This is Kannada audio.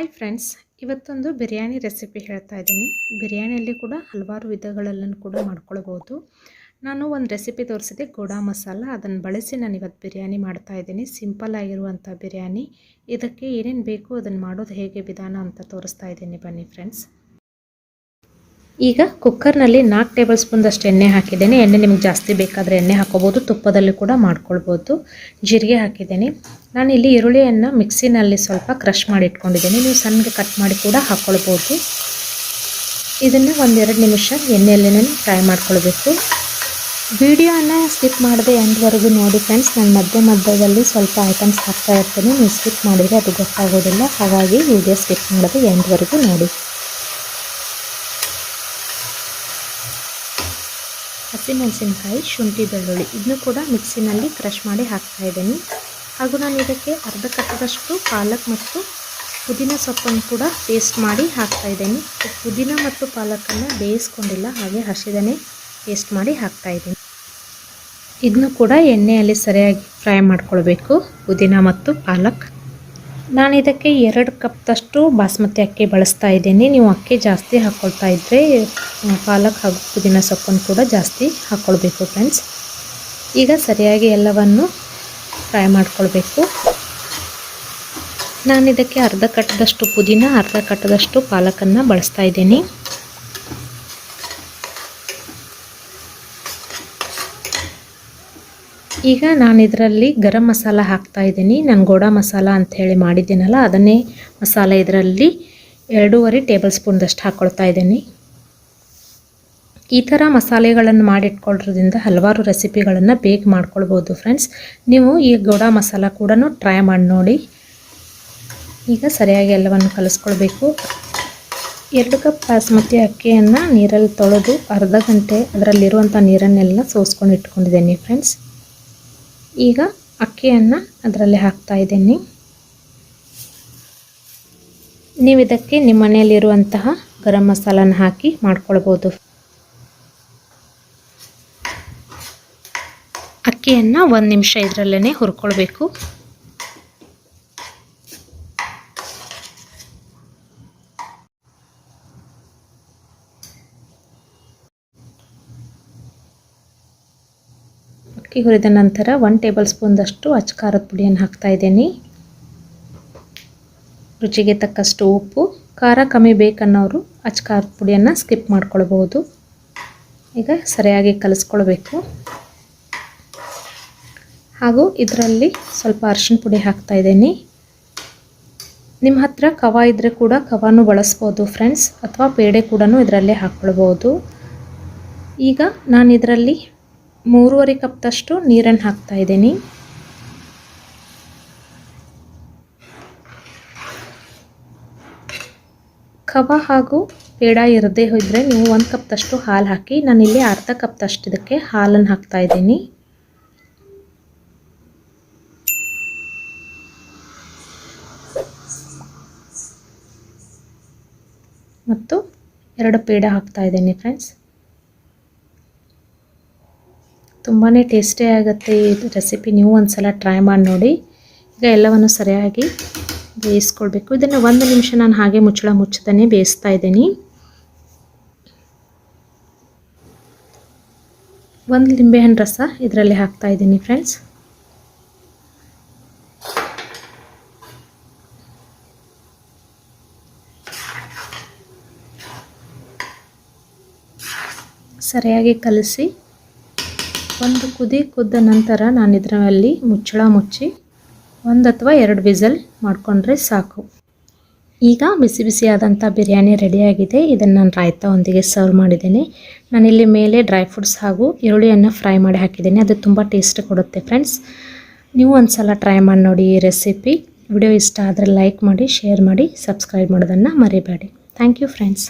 ಹಾಯ್ ಫ್ರೆಂಡ್ಸ್ ಇವತ್ತೊಂದು ಬಿರಿಯಾನಿ ರೆಸಿಪಿ ಹೇಳ್ತಾ ಇದ್ದೀನಿ. ಬಿರಿಯಾನಿಯಲ್ಲಿ ಕೂಡ ಹಲವಾರು ವಿಧಗಳಲ್ಲೂ ಕೂಡ ಮಾಡ್ಕೊಳ್ಬೋದು. ನಾನು ಒಂದು ರೆಸಿಪಿ ತೋರಿಸಿದೆ, ಗೋಡಾ ಮಸಾಲ. ಅದನ್ನು ಬಳಸಿ ನಾನು ಇವತ್ತು ಬಿರಿಯಾನಿ ಮಾಡ್ತಾ ಇದ್ದೀನಿ. ಸಿಂಪಲ್ ಆಗಿರುವಂಥ ಬಿರಿಯಾನಿ. ಇದಕ್ಕೆ ಏನೇನು ಬೇಕು ಅದನ್ನು ಮಾಡೋದು ಹೇಗೆ ವಿಧಾನ ಅಂತ ತೋರಿಸ್ತಾ ಇದ್ದೀನಿ ಬನ್ನಿ ಫ್ರೆಂಡ್ಸ್ ಈಗ ಕುಕ್ಕರ್ನಲ್ಲಿ ನಾಲ್ಕು ಟೇಬಲ್ ಸ್ಪೂನ್ದಷ್ಟು ಎಣ್ಣೆ ಹಾಕಿದ್ದೇನೆ. ಎಣ್ಣೆ ನಿಮ್ಗೆ ಜಾಸ್ತಿ ಬೇಕಾದರೆ ಎಣ್ಣೆ ಹಾಕೋಬೋದು. ತುಪ್ಪದಲ್ಲಿ ಕೂಡ ಮಾಡ್ಕೊಳ್ಬೋದು. ಜೀರಿಗೆ ಹಾಕಿದ್ದೀನಿ. ನಾನು ಇಲ್ಲಿ ಈರುಳ್ಳಿಯನ್ನು ಮಿಕ್ಸಿನಲ್ಲಿ ಸ್ವಲ್ಪ ಕ್ರಷ್ ಮಾಡಿ ಇಟ್ಕೊಂಡಿದ್ದೀನಿ. ನೀವು ಸಣ್ಣಗೆ ಕಟ್ ಮಾಡಿ ಕೂಡ ಹಾಕ್ಕೊಳ್ಬೋದು ಇದನ್ನು ಒಂದೆರಡು ನಿಮಿಷ ಎಣ್ಣೆಯಲ್ಲೇ ಫ್ರೈ ಮಾಡ್ಕೊಳ್ಬೇಕು. ವಿಡಿಯೋನ ಸ್ಕಿಪ್ ಮಾಡಿದೆ ಎಂದವರೆಗೂ ನೋಡಿ ಫ್ರೆಂಡ್ಸ್ ನಾನು ಮಧ್ಯ ಮಧ್ಯದಲ್ಲಿ ಸ್ವಲ್ಪ ಐಟಮ್ಸ್ ಹಾಕ್ತಾ ಇರ್ತೀನಿ. ನೀವು ಸ್ಕಿಪ್ ಮಾಡಿದರೆ ಅದು ಗೊತ್ತಾಗೋದಿಲ್ಲ. ಹಾಗಾಗಿ ವಿಡಿಯೋ ಸ್ಕಿಪ್ ಮಾಡಿದೆ ಎಂದವರೆಗೂ ನೋಡಿ. ಹಸಿಮೆಣಸಿನ್ಕಾಯಿ ಶುಂಠಿ ಬೆಳ್ಳುಳ್ಳಿ. ಇದನ್ನು ಕೂಡ ಮಿಕ್ಸಿನಲ್ಲಿ ಕ್ರಷ್ ಮಾಡಿ ಹಾಕ್ತಾ ಇದ್ದೀನಿ. ಹಾಗೂ ನಾನು ಇದಕ್ಕೆ ಅರ್ಧ ಕಪ್ಪದಷ್ಟು ಪಾಲಕ್ ಮತ್ತು ಪುದೀನ ಸೊಪ್ಪನ್ನು ಕೂಡ ಪೇಸ್ಟ್ ಮಾಡಿ ಹಾಕ್ತಾ ಇದ್ದೀನಿ. ಪುದೀನ ಮತ್ತು ಪಾಲಕನ್ನು ಬೇಯಿಸ್ಕೊಂಡಿಲ್ಲ, ಹಾಗೆ ಹಸಿದನೇ ಪೇಸ್ಟ್ ಮಾಡಿ ಹಾಕ್ತಾ ಇದ್ದೀನಿ. ಇದನ್ನು ಕೂಡ ಎಣ್ಣೆಯಲ್ಲಿ ಸರಿಯಾಗಿ ಫ್ರೈ ಮಾಡ್ಕೊಳ್ಬೇಕು. ಪುದೀನ ಮತ್ತು ಪಾಲಕ್. ನಾನು ಇದಕ್ಕೆ ಎರಡು ಕಪ್ದಷ್ಟು ಬಾಸ್ಮತಿ ಅಕ್ಕಿ ಬಳಸ್ತಾ ಇದ್ದೀನಿ. ನೀವು ಅಕ್ಕಿ ಜಾಸ್ತಿ ಹಾಕ್ಕೊಳ್ತಾ ಇದ್ದರೆ ಪಾಲಕ್ ಹಾಗೂ ಪುದೀನ ಸೊಪ್ಪನ್ನು ಕೂಡ ಜಾಸ್ತಿ ಹಾಕ್ಕೊಳ್ಬೇಕು ಫ್ರೆಂಡ್ಸ್ ಈಗ ಸರಿಯಾಗಿ ಎಲ್ಲವನ್ನು ಫ್ರೈ ಮಾಡ್ಕೊಳ್ಬೇಕು. ನಾನು ಇದಕ್ಕೆ ಅರ್ಧ ಕಟ್ಟದಷ್ಟು ಪುದೀನ, ಅರ್ಧ ಕಟ್ಟದಷ್ಟು ಪಾಲಕನ್ನು ಬಳಸ್ತಾ ಇದ್ದೀನಿ. ಈಗ ನಾನು ಇದರಲ್ಲಿ ಗರಂ ಮಸಾಲ ಹಾಕ್ತಾ ಇದ್ದೀನಿ. ನಾನು ಗೋಡಾ ಮಸಾಲ ಅಂತ ಹೇಳಿ ಮಾಡಿದ್ದೀನಲ್ಲ, ಅದನ್ನೇ ಮಸಾಲೆ ಇದರಲ್ಲಿ ಎರಡೂವರೆ ಟೇಬಲ್ ಸ್ಪೂನ್ದಷ್ಟು ಹಾಕ್ಕೊಳ್ತಾ ಇದ್ದೀನಿ. ಈ ಥರ ಮಸಾಲೆಗಳನ್ನು ಮಾಡಿಟ್ಕೊಳ್ಳೋದ್ರಿಂದ ಹಲವಾರು ರೆಸಿಪಿಗಳನ್ನು ಬೇಗ ಮಾಡ್ಕೊಳ್ಬೋದು ಫ್ರೆಂಡ್ಸ್. ನೀವು ಈ ಗೋಡಾ ಮಸಾಲ ಕೂಡ ಟ್ರೈ ಮಾಡಿ ನೋಡಿ. ಈಗ ಸರಿಯಾಗಿ ಎಲ್ಲವನ್ನು ಕಲಿಸ್ಕೊಳ್ಬೇಕು. ಎರಡು ಕಪ್ ಬಾಸ್ಮತಿ ಅಕ್ಕಿಯನ್ನು ನೀರಲ್ಲಿ ತೊಳೆದು ಅರ್ಧ ಗಂಟೆ ಅದರಲ್ಲಿರುವಂಥ ನೀರನ್ನೆಲ್ಲ ಸೋಸ್ಕೊಂಡು ಇಟ್ಕೊಂಡಿದ್ದೀನಿ ಫ್ರೆಂಡ್ಸ್. ಈಗ ಅಕ್ಕಿಯನ್ನು ಅದರಲ್ಲಿ ಹಾಕ್ತಾ ಇದ್ದೀನಿ. ನೀವು ಇದಕ್ಕೆ ನಿಮ್ಮ ಮನೆಯಲ್ಲಿರುವಂತಹ ಗರಂ ಮಸಾಲನ ಹಾಕಿ ಮಾಡ್ಕೊಳ್ಬೋದು. ಅಕ್ಕಿಯನ್ನು ಒಂದು ನಿಮಿಷ ಇದರಲ್ಲೇ ಹುರ್ಕೊಳ್ಬೇಕು. ಅಕ್ಕಿ ಹುರಿದ ನಂತರ ಒನ್ ಟೇಬಲ್ ಸ್ಪೂನ್ದಷ್ಟು ಅಚ್ಚ ಖಾರದ ಪುಡಿಯನ್ನು ಹಾಕ್ತಾ ಇದ್ದೀನಿ. ರುಚಿಗೆ ತಕ್ಕಷ್ಟು ಉಪ್ಪು, ಖಾರ ಕಮ್ಮಿ ಬೇಕನ್ನೋರು ಅಚ್ಚ ಖಾರದ ಪುಡಿಯನ್ನು ಸ್ಕಿಪ್ ಮಾಡ್ಕೊಳ್ಬೋದು ಈಗ ಸರಿಯಾಗಿ ಕಲಿಸ್ಕೊಳ್ಬೇಕು. ಹಾಗೂ ಇದರಲ್ಲಿ ಸ್ವಲ್ಪ ಅರಿಶಿನ ಪುಡಿ ಹಾಕ್ತಾ ಇದ್ದೀನಿ. ನಿಮ್ಮ ಹತ್ರ ಕವ ಇದ್ದರೆ ಕೂಡ ಕವಾನು ಬಳಸ್ಬೋದು ಫ್ರೆಂಡ್ಸ್ ಅಥವಾ ಪೇಡೆ ಕೂಡ ಇದರಲ್ಲೇ ಹಾಕ್ಕೊಳ್ಬೋದು ಈಗ ನಾನು ಇದರಲ್ಲಿ ಮೂರುವರೆ ಕಪ್ದಷ್ಟು ನೀರನ್ನು ಹಾಕ್ತಾ ಇದ್ದೀನಿ. ಕವ ಹಾಗೂ ಪೇಡ ಇರದೇ ಹೋದರೆ ನೀವು ಒಂದು ಕಪ್ತಷ್ಟು ಹಾಲು ಹಾಕಿ, ನಾನಿಲ್ಲಿ ಅರ್ಧ ಕಪ್ದಷ್ಟು ಇದಕ್ಕೆ ಹಾಲನ್ನು ಹಾಕ್ತಾ ಇದ್ದೀನಿ. ಮತ್ತು ಎರಡು ಪೇಡ ಹಾಕ್ತಾ ಇದ್ದೀನಿ ಫ್ರೆಂಡ್ಸ್. ತುಂಬಾ ಟೇಸ್ಟಿ ಆಗುತ್ತೆ ಈ ರೆಸಿಪಿ ನೀವು ಒಂದು ಸಲ ಟ್ರೈ ಮಾಡಿ ನೋಡಿ. ಈಗ ಎಲ್ಲವನ್ನು ಸರಿಯಾಗಿ ಬೇಯಿಸ್ಕೊಳ್ಬೇಕು ಇದನ್ನು ಒಂದು ನಿಮಿಷ ನಾನು ಹಾಗೆ ಮುಚ್ಚಳ ಮುಚ್ಚದೇ ಬೇಯಿಸ್ತಾ ಇದ್ದೀನಿ. ಒಂದು ಲಿಂಬೆಹಣ್ಣು ರಸ ಇದರಲ್ಲಿ ಹಾಕ್ತಾ ಇದ್ದೀನಿ ಫ್ರೆಂಡ್ಸ್ ಸರಿಯಾಗಿ ಕಲಸಿ ಒಂದು ಕುದಿ ಕುದ್ದ ನಂತರ ನಾನು ಇದರಲ್ಲಿ ಮುಚ್ಚಳ ಮುಚ್ಚಿ ಒಂದು ಅಥವಾ ಎರಡು ವಿಸಲ್ ಮಾಡಿಕೊಂಡ್ರೆ ಸಾಕು. ಈಗ ಬಿಸಿ ಬಿಸಿಯಾದಂಥ ಬಿರಿಯಾನಿ ರೆಡಿಯಾಗಿದೆ. ಇದನ್ನು ನಾನು ರಾಯ್ತಾ ಒಂದಿಗೆ ಸರ್ವ್ ಮಾಡಿದ್ದೇನೆ. ನಾನಿಲ್ಲಿ ಮೇಲೆ ಡ್ರೈ ಫ್ರೂಟ್ಸ್ ಹಾಗೂ ಈರುಳ್ಳಿಯನ್ನು ಫ್ರೈ ಮಾಡಿ ಹಾಕಿದ್ದೀನಿ. ಅದು ತುಂಬ ಟೇಸ್ಟ್ ಕೊಡುತ್ತೆ ಫ್ರೆಂಡ್ಸ್. ನೀವು ಒಂದು ಸಲ ಟ್ರೈ ಮಾಡಿ ನೋಡಿ ಈ ರೆಸಿಪಿ. ವಿಡಿಯೋ ಇಷ್ಟ ಆದರೆ ಲೈಕ್ ಮಾಡಿ, ಶೇರ್ ಮಾಡಿ, ಸಬ್ಸ್ಕ್ರೈಬ್ ಮಾಡೋದನ್ನು ಮರಿಬೇಡಿ. Thank you friends.